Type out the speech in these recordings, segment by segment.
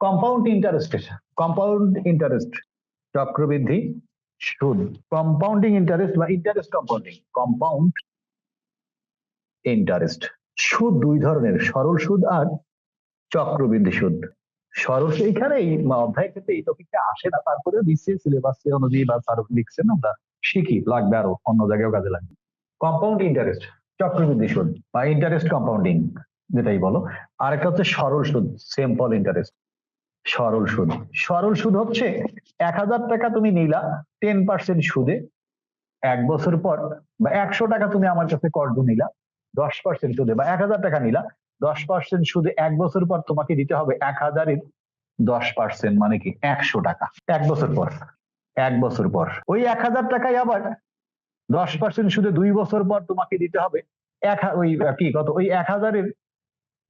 Compound interest compound interest চক্রবৃদ্ধি সুদ compounding interest বা ইন্টারেস্ট কম্পাউন্ডিং কম্পাউন্ড ইন্টারেস্ট সুদ দুই ধরনের, সরল সুদ আর চক্রবৃদ্ধি সুদ সরল এইখানে এই অধ্যায় ক্ষেত্রে এই টপিকটা আসে না তারপরে দিচ্ছে সিলেবাস অনুযায়ী বা স্যার লিখছেন, আমরা শিখি, লাগবে আরও, অন্য জায়গায় কাজে লাগবে। কম্পাউন্ড ইন্টারেস্ট চক্রবৃদ্ধি সুদ বা ইন্টারেস্ট কম্পাউন্ডিং যেটাই বলো। আর একটা হচ্ছে সরল সুদ সিম্পল ইন্টারেস্ট সরল সুদ। সরল সুদ হচ্ছে এক হাজার টাকা তুমি নিলা টেন পার্সেন্ট সুদে এক বছর পর বা একশো টাকা তুমি আমার কাছে কর্জ নিলা, দশ পার্সেন্ট সুদে বা এক হাজার টাকা নিলা, দশ পার্সেন্ট সুদে এক বছর পর তোমাকে দিতে হবে এক হাজারের দশ পার্সেন্ট মানে কি একশো টাকা। এক বছর পর, এক বছর পর। ওই এক হাজার টাকায় আবার দশ পার্সেন্ট সুদে দুই বছর পর তোমাকে দিতে হবে, এক ওই, কি কত? ওই এক হাজারের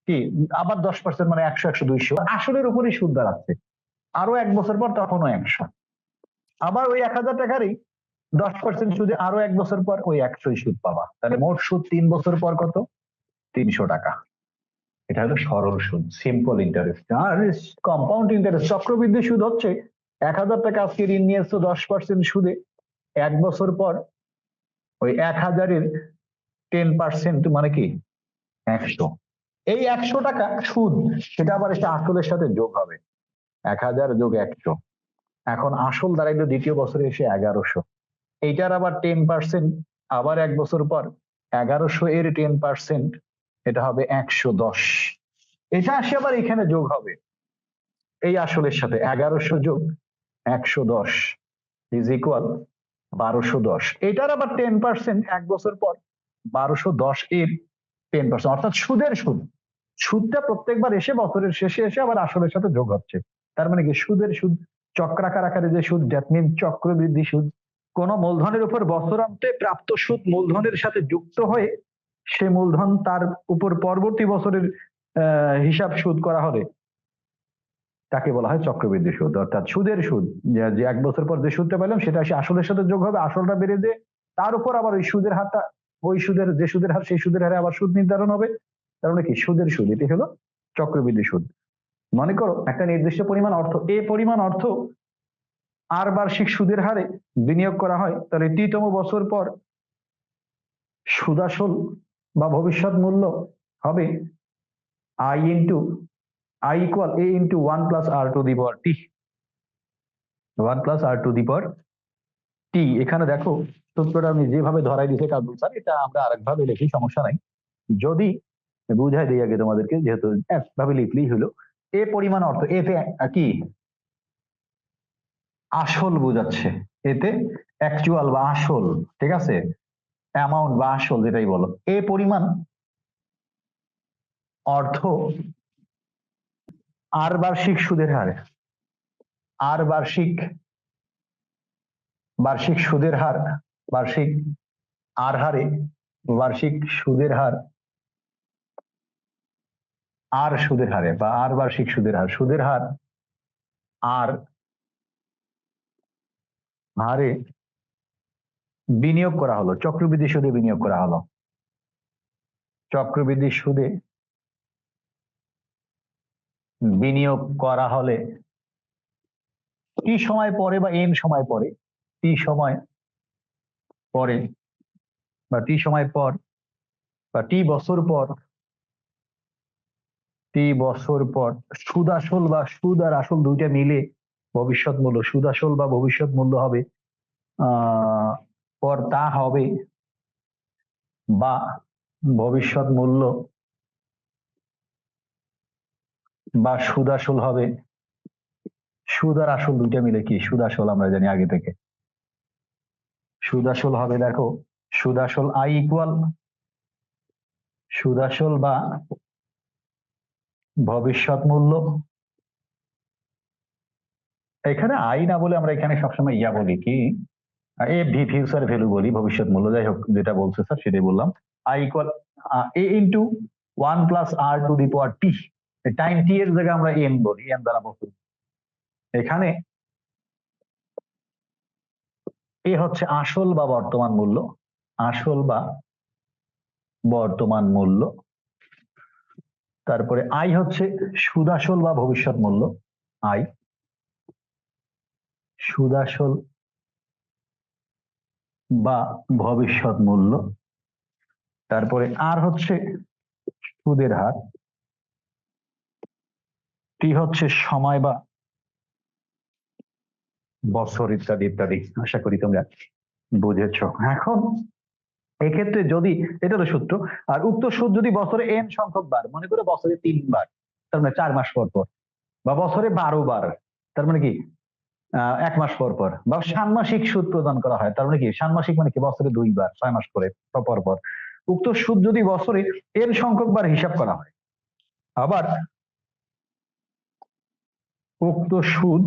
কি? আবার দশ পার্সেন্ট মানে একশো একশো, দুইশো। আসলের উপরেই সুদ দাঁড়াচ্ছে। আরও এক বছর পর তখনও একশো। আবার ওই এক হাজার টাকারই দশ পার্সেন্ট সুদে আরও এক বছর পর ওই একশোই সুদ পাবা। তাহলে মোট সুদ তিন বছর পর কত? তিনশো টাকা। এটা হলো সরল সুদ সিম্পল ইন্টারেস্ট আর কম্পাউন্ড ইন্টারেস্ট চক্রবৃদ্ধি সুদ হচ্ছে এক হাজার টাকা আজকে ঋণ নিয়ে এসছো দশ পার্সেন্ট সুদে। এক বছর পর ওই এক হাজারের টেন পার্সেন্ট মানে কি? একশো। এই একশো টাকা সুদ, সেটা আবার এসে আসলের সাথে যোগ হবে। এক হাজার যোগ একশো। এখন আসল দাঁড়াইলো দ্বিতীয় বছরে এসে এগারোশো। এইটার আবার টেন পার্সেন্ট আবার এক বছর পর এগারোশো এর টেন পার্সেন্ট এটা হবে একশো দশ। এটা আসে আবার এখানে যোগ হবে। এই আসলের সাথে এগারোশো যোগ একশো দশ ইজ ইকুয়াল বারোশো দশ। এটার আবার টেন পার্সেন্ট এক বছর পর বারোশো দশ এর টেন পার্সেন্ট অর্থাৎ সুদের সুদ। সুদটা প্রত্যেকবার এসে বছরের শেষে এসে আবার আসলের সাথে যোগ হচ্ছে। তার মানে কি? সুদের সুদ চক্রাকার আকারে যে সুদ দ্যাট মিন চক্রবৃদ্ধি সুদ, কোন মূলধনের উপর বছরান্তে প্রাপ্ত সুদ মূলধনের সাথে যুক্ত হয়ে সে মূলধন তার উপর পরবর্তী বছরের হিসাব সুদ করা হবে। তাকে বলা হয় চক্রবৃদ্ধি সুদ, অর্থাৎ সুদের সুদ। যে- যে এক বছর পর যে সুদটা পেলাম, সেটা সে আসলের সাথে যোগ হবে, আসলটা বেড়ে যে তার উপর আবার ওই সুদের হারটা, ওই সুদের, যে সুদের হার, সেই সুদের হারে আবার সুদ নির্ধারণ হবে। তার মানে কি? সুদের সুদ। এটি হলো চক্রবৃদ্ধি সুদ। মনে করো, একটা নির্দিষ্ট পরিমাণ অর্থ, এ পরিমাণ অর্থ আর বার্ষিক সুদের হারে বিনিয়োগ করা হয়, তাহলে টি তম বছর পর সুদাসল বা ভবিষ্যৎ মূল্য হবে I into I equal A into one plus R to the power T one plus R to the power T এখানে দেখো, সূত্রটা আমি যেভাবে ধরাই দিছে কাজল স্যার এটা আমরা আরেকভাবে লিখি, সমস্যা নাই। যদি বুঝাই দিই আগে তোমাদেরকে, যেহেতু একভাবে লিখলেই হলো। এ পরিমাণ অর্থ এতে কি? আসল বোঝাচ্ছে। এতে অ্যাকচুয়াল বা আসল, ঠিক আছে? অ্যামাউন্ট বা আসল যেটাই বলো। এ পরিমাণ অর্থ আর বার্ষিক সুদের হারে। আর বার্ষিক বার্ষিক সুদের হার, বার্ষিক, আর হারে বার্ষিক সুদের হার আর সুদের হারে বা আর বার্ষিক সুদের হার। সুদের হার আর হারে বিনিয়োগ করা হলো, চক্রবৃদ্ধি সুদে বিনিয়োগ করা হলো। চক্রবৃদ্ধি সুদে বিনিয়োগ করা হলে কি সময় পরে বা এন সময় পরে, টি সময় পরে বা টি সময় পর বা টি বছর পর টি বছর পর সুদ আসল বা সুদ আর আসল দুইটা মিলে ভবিষ্যৎ মূল্য সুদ আসল বা ভবিষ্যৎ মূল্য হবে পর তা হবে বা ভবিষ্যৎ মূল্য বা সুদ আসল হবে। সুদ আর আসল দুইটা মিলে কি? সুদ আসল আমরা জানি আগে থেকে। সুদ আসল হবে দেখো সুদ আসল আই ইকুয়াল সুদ আসল বা ভবিষ্যৎ মূল্য এখানে আই না বলে আমরা এখানে সবসময় ইয়া বলি কি? এ ভি ফিউচার ভ্যালু বলি ভবিষ্যৎ মূল্য যাই হোক, যেটা বলছে স্যার সেটাই বললাম। I equal A into one plus R to the power T time T এর জায়গায় আমরা এন বলি এন দ্বারা বস্তু এখানে এ হচ্ছে আসল বা বর্তমান মূল্য। আসল বা বর্তমান মূল্য। তারপরে আই হচ্ছে সুদাসল বা ভবিষ্যৎ মূল্য, আই। সুদাসল বা ভবিষ্যৎ মূল্য, তারপরে আর হচ্ছে সুদের হার। টি হচ্ছে সময় বা বছর ইত্যাদি ইত্যাদি। আশা করি তোমরা বুঝেছ। এখন এক্ষেত্রে যদি, এটা তো সূত্র, আর উক্ত সুদ যদি বছরে এন সংখ্যক বার, মনে করে বছরে তিনবার তার মানে চার মাস পর পর, বা বছরে বারো বার, তার মানে কি? এক মাস পর পর, বা ষান্মাসিক সুদ প্রদান করা হয়, তার মানে কি? ষান্মাসিক মানে কি? বছরে দুইবার ছয় মাস করে পর পর। উক্ত সুদ যদি বছরে এন সংখ্যক বার হিসাব করা হয়, আবার উক্ত সুদ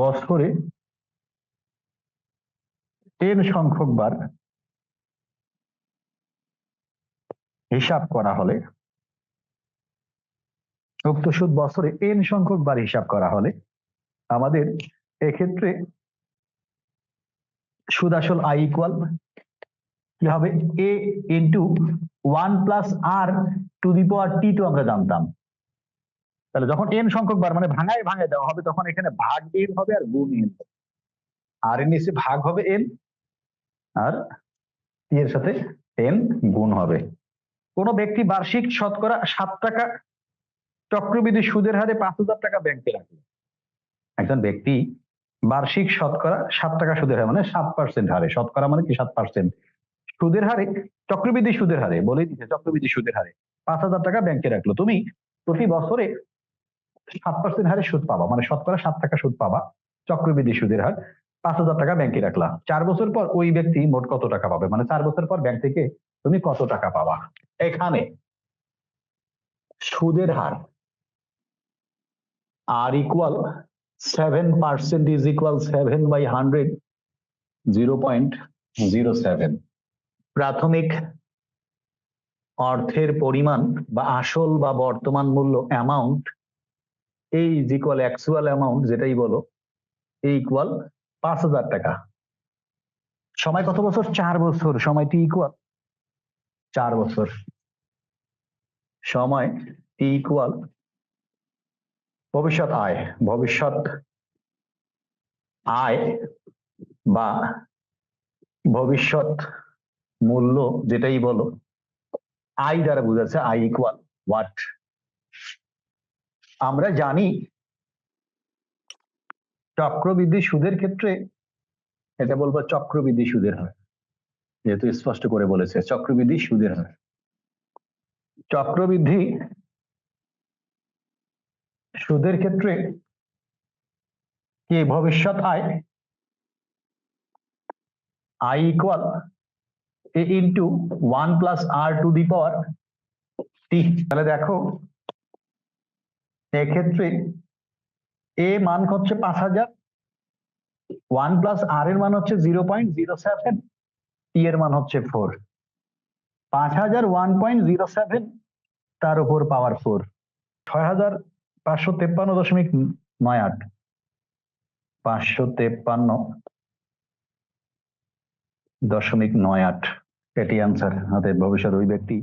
বছরে এন সংখ্যক বার হিসাব করা হলে, উক্ত সুদ বছরে এন সংখ্যক বার হিসাব করা হলে, আমাদের এক্ষেত্রে সুদ আসল আই ইকুয়াল কি হবে? A into one plus R to the power T তো আমরা জানতাম। তাহলে যখন এন সংখ্যক বার মানে ভাঙায় ভাঙায় দেওয়া হবে, তখন এখানে ভাগ এন হবে আর গুণ এন আর এর নিচে ভাগ হবে এন আর টি এর সাথে এন গুণ হবে। কোন ব্যক্তি বার্ষিক শতকরা সাত টাকা চক্রবৃদ্ধি সুদের হারে পাঁচ হাজার টাকা ব্যাংকে রাখল একজন ব্যক্তি বার্ষিক শতকরা সাত টাকা সুদের হারে মানে সাত পার্সেন্ট হারে। শতকরা মানে কি? সাত পার্সেন্ট সুদের হারে, চক্রবৃদ্ধি সুদের হারে, বলেই দিচ্ছে চক্রবৃদ্ধি সুদের হারে। পাঁচ হাজার টাকা ব্যাংকে রাখল। তুমি প্রতি বছরে সাত পার্সেন্ট হারে সুদ পাবা মানে শতকরা সাত টাকা সুদ পাবা, চক্রবৃদ্ধি সুদের হার, পাঁচ হাজার টাকা ব্যাংকে রাখলা। চার বছর পর ওই ব্যক্তি মোট কত টাকা পাবে? মানে চার বছর পর ব্যাংক থেকে তুমি কত টাকা পাবা? এখানে সুদের হার R equal seven percent is equal seven by hundred zero point zero seven প্রাথমিক অর্থের পরিমাণ বা আসল বা বর্তমান মূল্য অ্যামাউন্ট এই ইজ ইকুয়াল অ্যাকচুয়াল অ্যামাউন্ট যেটাই বলো এই ইকুয়াল পাঁচ হাজার টাকা। সময় কত বছর? চার বছর। সময় টি ইকুয়াল চার বছর। সময় টি ইকুয়াল ভবিষ্যৎ আয় ভবিষ্যৎ আয় বা ভবিষ্যৎ মূল্য যেটাই বলো আই দ্বারা বোঝাচ্ছে আই ইকুয়াল ওয়াট আমরা জানি চক্রবৃদ্ধি সুদের ক্ষেত্রে, এটা বলব চক্রবৃদ্ধি সুদের হার। যেহেতু স্পষ্ট করে বলেছে, চক্রবৃদ্ধি সুদের হার। চক্রবৃদ্ধি সুদের ক্ষেত্রে কি ভবিষ্যৎ আয়? I equal A into one plus R to the power T তাহলে দেখো, এক্ষেত্রে এ মান হচ্ছে পাঁচ হাজার ওয়ান প্লাস আর এর মান হচ্ছে zero point zero seven T এর মান হচ্ছে ফোর পাঁচ হাজার ওয়ান পয়েন্ট জিরো সেভেন তার উপর পাওয়ার ফোর ছয় হাজার পাঁচশো তেপ্পান্ন দশমিক নয় আট। পাঁচশো তেপ্পান্ন দশমিক নয় আট। এটি আনসার হাতে ভবিষ্যৎ ওই ব্যক্তি